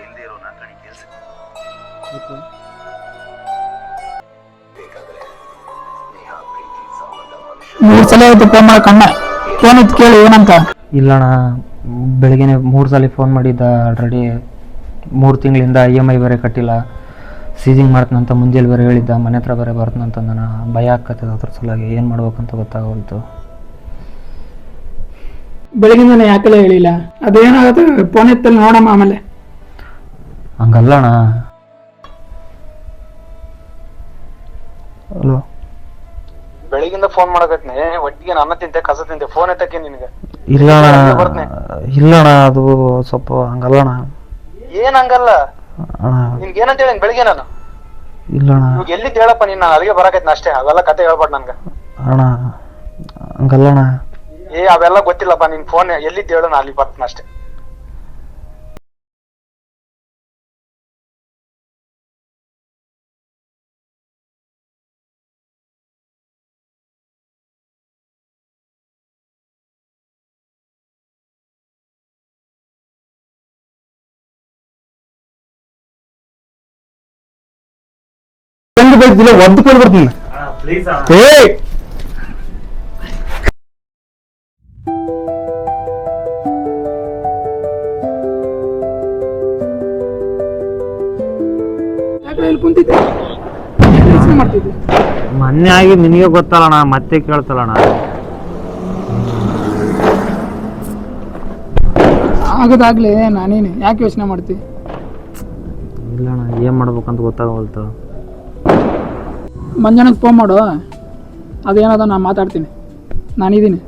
ಇಲ್ದೇ ಇರೋ ನಾಲ್ಕಣಿ ಕೆಲಸ ಮೂರು ಸಲ ಆಯ್ತು ಫೋನ್ ಮಾಡಕ್ ಅಣ್ಣ ಫೋನ್ ಇತ್ತು ಕೇಳಿ ಏನಂತ? ಇಲ್ಲಣ್ಣ ಬೆಳಿಗ್ಗೆ ಮೂರು ಸಲ ಫೋನ್ ಮಾಡಿದ್ದ ಆಲ್ರೆಡಿ ಮೂರು ತಿಂಗಳಿಂದ ಇ ಎಂ ಐ ಬೇರೆ ಕಟ್ಟಿಲ್ಲ. ಸೀಸಿಂಗ್ ಮಾಡ್ತಾನಂತ ಮುಂಜಾನೆ ಬೇರೆ ಹೇಳಿದ್ದ ಮನೆ ಹತ್ರ ಬೇರೆ ಬರ್ತನಂತ ನಾನು ಭಯ ಆಗ್ತದೆ ಅದ್ರ ಸಲುವಾಗಿ ಏನು ಮಾಡ್ಬೇಕಂತ ಗೊತ್ತಾಗೋಲ್ತು. ಬೆಳಿಗ್ಗೆ ಯಾಕೆಲ್ಲ ಹೇಳಿಲ್ಲ? ಅದೇನಾಗುತ್ತೆ? ಫೋನ್ ಎತ್ತಲ್ಲಿ ನೋಡಮ್ಮ ಆಮೇಲೆ. ಹಂಗಲ್ಲಣ್ಣ ಹಲೋ. ಬೆಳಿಗಿಂದ ಫೋನ್ ಮಾಡಕತ್ನಿ ಒಟ್ಟಿಗೆ ನನ್ನ ತಿಂತೆ ಕಸ ತಿಂತೆ. ಫೋನ್ ಎತ್ತಕ್ಕೆ ನಿನಗೆ. ಇಲ್ಲಣ ಇಲ್ಲಣ ಅದು ಸ್ವಲ್ಪ ಹಂಗಲ್ಲಣ ಏನ್ ಹಂಗಲ್ಲ? ನಿನ್ಗೆ ಏನಂತ ಹೇಳಿ ಬೆಳಿಗ್ಗೆ ನಾನು? ಇಲ್ಲಣ ಇವಾಗ ಎಲ್ಲಿದ್ ಹೇಳಪ್ಪ ನೀನ್? ನಾನು ಅಲ್ಲಿಗೆ ಬರಕೈತ್ನ ಅಷ್ಟೇ. ಅವೆಲ್ಲ ಕತೆ ಹೇಳ್ಬಾರ್ದು ನನ್ಗೆ. ಅಣ್ಣ ಹಂಗಲ್ಲಣ ಏ ಅವೆಲ್ಲ ಗೊತ್ತಿಲ್ಲಪ್ಪ. ನಿನ್ ಫೋನ್ ಎಲ್ಲಿ ಹೇಳು ನಾನು ಅಲ್ಲಿ ಬರ್ತೀನಿ ಅಷ್ಟೇ. ಒಂದು ಬೈದಿಲ್ಲ ಒದ್ದು ಕೊಡ್ ಬರ್ತೀನಿ. ಏ ಮೊನ್ನೆ ಆಗಿ ನಿನಗೆ ಗೊತ್ತಲ್ಲಣ ಮತ್ತೆ ಕೇಳ್ತಲ್ಲಣ ಆಗದಾಗ್ಲೇ ನಾನೇನೆ ಯಾಕೆ ಯೋಚನೆ ಮಾಡ್ತಿ? ಇಲ್ಲಣ್ಣ ಏನ್ ಮಾಡ್ಬೇಕಂತ ಗೊತ್ತಾಗವಲ್ತು ಮಂಜಾನಕ್ಕೆ ಫೋನ್ ಮಾಡು. ಅದೇನದ ನಾನು ಮಾತಾಡ್ತೀನಿ. ನಾನಿದ್ದೀನಿ.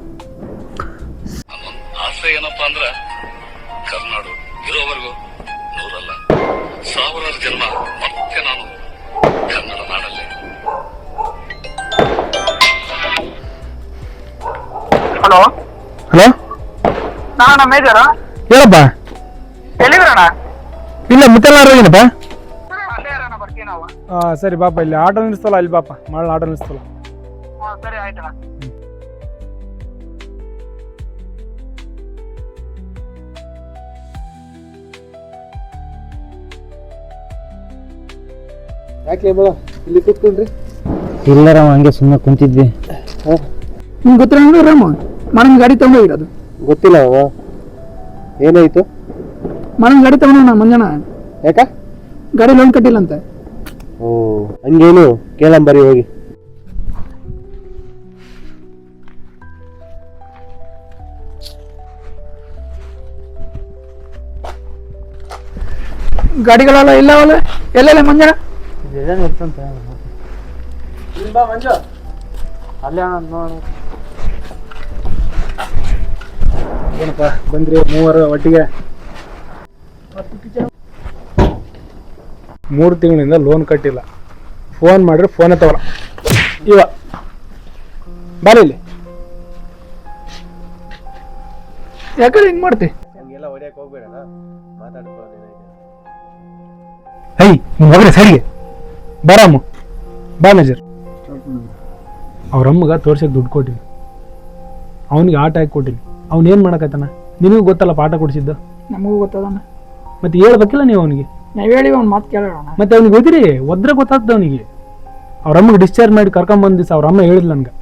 ಆಸೆ ಏನಪ್ಪಾ ಅಂದ್ರ ಕರ್ನಾಡು ಇರೋವರೆಗೂ ನೂರಲ್ಲ ಸಾವಿರಾರು ಜನ್ಮ ಮತ್ತೆ ನಾನು ಕನ್ನಡ ನಾಡಲ್ಲೇ. ಹಲೋ? ಹಲೋ? ನಾನು ಮೇಜರ? ಹೇಳಪ್ಪ. ಎಲ್ಲಿದ್ರಣ್ಣ ಇಲ್ಲ ಮುತ್ತೆಲ್ಲಾರೇನಪ್ಪ ಏನಪ್ಪ ನಾವು ಆ, ಸರಿ ಬಾಪ ಇಲ್ಲಿ ಆಟೋ ನಿಲ್ಲಿಸ್ತಲ್ಲ ಅಲ್ಲಿ ಬಾಪ ಮಾಡಲ್ಲ ಆಟೋ ನಿಲ್ಲಿಸ್ತಲ್ಲ. ಸರಿ ಆಯ್ತಣ್ಣ ಯಾಕೆ ಇಲ್ಲಿ ಕೂತ್ಕೊಂಡ್ರಿ. ಇಲ್ಲರ ಹಂಗೆ ಸುಮ್ಮನೆ ಕುಂತಿದ್ವಿ. ನಿಮ್ಗೆ ಗೊತ್ತಿಲ್ಲ ರಾಮ ಮನನ್ ಗಾಡಿ ತಗೊಂಡೋಗಿರೋದು ಗೊತ್ತಿಲ್ಲ ಅವ. ಏನಾಯ್ತು? ಮನನ್ ಗಾಡಿ ತಗೊಂಡ ಮಂಜಣ್ಣ. ಯಾಕ? ಗಾಡಿ ಲೋನ್ ಕಟ್ಟಿಲ್ಲಂತೆ ಓ ಹಂಗೇನು? ಕೇಳಂಬರಿ ಹೋಗಿ. ಗಾಡಿಗಳೆಲ್ಲ ಇಲ್ಲ ಅವಲ್ಲ ಎಲ್ಲೆಲ್ಲ ಮಂಜ? ಅಲ್ಲೇ ನೋಡ. ಏನಪ್ಪ ಬಂದ್ರಿ ಮೂವರು ಒಟ್ಟಿಗೆ? ಮೂರು ತಿಂಗಳಿಂದ ಲೋನ್ ಕಟ್ಟಿಲ್ಲ. ಫೋನ್ ಮಾಡಿದ್ರೆ ಫೋನ್ ತಗೊಳ. ಇವ ಬಾರಿ ಇಲ್ಲಿ. ಯಾಕಂದ್ರೆ ಹಿಂಗ್ ಮಾಡ್ತಿ? ಹೈ ನೀನ್ ಹೋಗ್ರಿ ಸರಿಗೆ ಬರಾಮು ಬಾ ಮೇಜರ್. ಅವ್ರ ಅಮ್ಮಗ ತೋರ್ಸಕ್ ದುಡ್ಡು ಕೊಟ್ಟಿನಿ ಅವನಿಗೆ ಆಟ ಹಾಕಿ ಕೊಟ್ಟಿನಿ ಅವ್ನೇನು ಏನು ಮಾಡಕತ್ತಾನ ನಿನಗೂ ಗೊತ್ತಲ್ಲ ಪಾಠ ಕೊಡಿಸಿದ್ದು? ನಮಗೂ ಗೊತ್ತದಣ್ಣ. ಮತ್ತೆ ಹೇಳ್ಬೇಕಿಲ್ಲ ನೀವು ಅವನಿಗೆ? ನಾವ್ ಹೇಳಿ ಒಂದು ಮಾತು ಕೇಳೋಣ. ಮತ್ತೆ ಅವ್ನಿಗೆ ಗೊತ್ತಿರಿ ಒದ್ರೆ ಗೊತ್ತಾಗ್ತದ ಅವನಿಗೆ. ಅವ್ರ ಅಮ್ಮಗೆ ಡಿಸ್ಚಾರ್ಜ್ ಮಾಡಿ ಕರ್ಕೊಂಡ್ ಬಂದ್ ದಿವಸ ಅವ್ರ ಅಮ್ಮ ಹೇಳಿದ್ಲ ನನ್ಗೆ.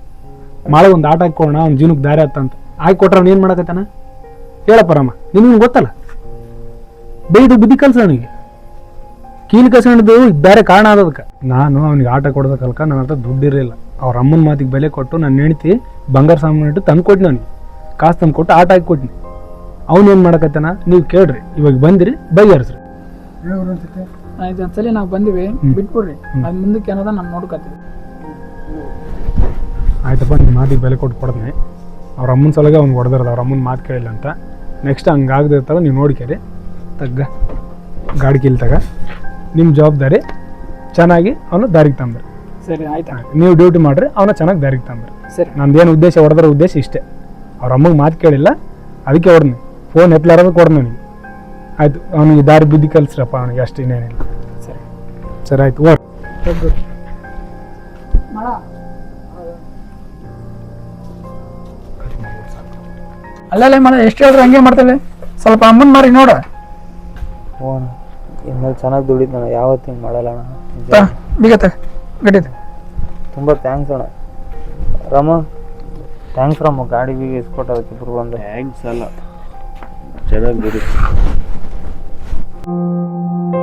ಮಾಳೆ ಒಂದು ಆಟ ಹಾಕೋಣ ಅವ್ನ ಜೀವನಕ್ಕೆ ದಾರಿ ಆತ ಅಂತ. ಹಾಕಿ ಕೊಟ್ರೆ ಅವ್ನು ಏನು ಮಾಡಕತ್ತಾನ? ಹೇಳಪ್ಪ ರಾಮ ನಿನಗೆ ಗೊತ್ತಲ್ಲ? ಬೈದು ಬುದ್ಧಿ ಕಲ್ಸ ಅವನಿಗೆ. ಕೀಲು ಕಸ್ಕೊಂಡಿದ್ದು ಬೇರೆ ಕಾರಣ ಆದದಕ್ಕೆ ನಾನು ಅವ್ನಿಗೆ ಆಟ ಕೊಡೋದಕ್ಕಲ್ಕ ನನ್ನ ಹತ್ರ ದುಡ್ಡು ಇರಲಿಲ್ಲ. ಅವ್ರ ಅಮ್ಮನ ಮಾತಿಗೆ ಬೆಲೆ ಕೊಟ್ಟು ನನ್ನ ಹೆಂಡತಿ ಬಂಗಾರ ಸಾಮಾನು ಇಟ್ಟು ತಂದು ಕೊಟ್ಟಿನಿ ಅವ್ನಿಗೆ. ಕಾಸು ತಂದು ಕೊಟ್ಟು ಆಟ ಹಾಕಿ ಕೊಟ್ಟಿನಿ ಅವ್ನು ಏನು ಮಾಡಕತ್ತಾನ? ನೀವು ಕೇಳ್ರಿ, ಇವಾಗ ಬಂದಿರಿ ಬಗೆಹರಿಸ್ರಿ ಆಯ್ತು ಒಂದ್ಸಲಿ ನಾವು ಬಂದಿವಿ ಬಿಟ್ಬಿಡ್ರಿ. ಅದ್ ಮುಂದಕ್ಕೆ ಏನದ ನಾನು ನೋಡ್ಕೊತೀವಿ ಆಯ್ತಪ್ಪ ನಿಮ್ಮ ಮಾತಿಗೆ ಬೆಲೆ ಕೊಟ್ಟು ಕೊಡ್ತೀನಿ. ಅವ್ರ ಅಮ್ಮನ ಸಲಗ ಅವ್ನು ಹೊಡೆದಿರೋದು ಅವ್ರ ಅಮ್ಮನ ಮಾತು ಕೇಳಿಲ್ಲ ಅಂತ. ನೆಕ್ಸ್ಟ್ ಹಂಗಾಗದೆ ಇರ್ತಾವ ನೀವು ನೋಡ್ಕೇರಿ ತಗ್ಗ ಗಾಡಿ ಕೀಲ್ ತಗ. ನಿಮ್ಮ ಜವಾಬ್ದಾರಿ ಚೆನ್ನಾಗಿ ಅವನು ದಾರಿಗೆ ತಂದ್ರಿ. ಸರಿ ಆಯ್ತಾ. ನೀವು ಡ್ಯೂಟಿ ಮಾಡ್ರಿ ಅವನ ಚೆನ್ನಾಗಿ ದಾರಿಗೆ ತಂದ್ರಿ. ಸರಿ. ನಂದೇನು ಉದ್ದೇಶ ಹೊಡೆದ್ರ ಉದ್ದೇಶ ಇಷ್ಟೇ. ಅವ್ರ ಅಮ್ಮಗೆ ಮಾತು ಕೇಳಿಲ್ಲ ಅದಕ್ಕೆ ಹೊಡೆದ್ನಿ. ಫೋನ್ ಎತ್ತಲಾರದ ಕೊಡ್ದು ನನಗೆ ಆಯ್ತು ಅವನಿಗೆ ದಾರಿ ಬಿದ್ದು ಕಲ್ಸ್ರಪ್ಪ ಅವನಿಗೆ ಅಷ್ಟು ಇನ್ನೇನಿಲ್ಲ. ಸರಿ. ಸರಿ ಆಯ್ತು ಓ ಅಲ್ಲಲ್ಲ ಮಳ ಎಷ್ಟು ಹೇಳಿದ್ರೆ ಹಂಗೆ ಮಾಡ್ತಾಳೆ ಸ್ವಲ್ಪ ಅಮ್ಮನ್ ಮಾರಿ ನೋಡ. ಇನ್ಮೇಲೆ ಚೆನ್ನಾಗಿ ದುಡಿದ್ನ ಯಾವತ್ತು ಹಿಂಗೆ ಮಾಡಲ್ಲ ಅಣ್ಣ. ಗಟ್ಟಿದೆ ತುಂಬ ಥ್ಯಾಂಕ್ಸ್ ಅಣ್ಣ. ರಾಮ ಥ್ಯಾಂಕ್ಸ್ ರಾಮ ಗಾಡಿ ಬೀಗ ಇಸ್ಕೊಟ್ಟದಕ್ಕೆ ಇಬ್ಬರು ಬಂದು. ಥ್ಯಾಂಕ್ಸ್ ಅಲ್ಲ. ಚೆನ್ನಾಗಿ ದುಡಿ Thank you.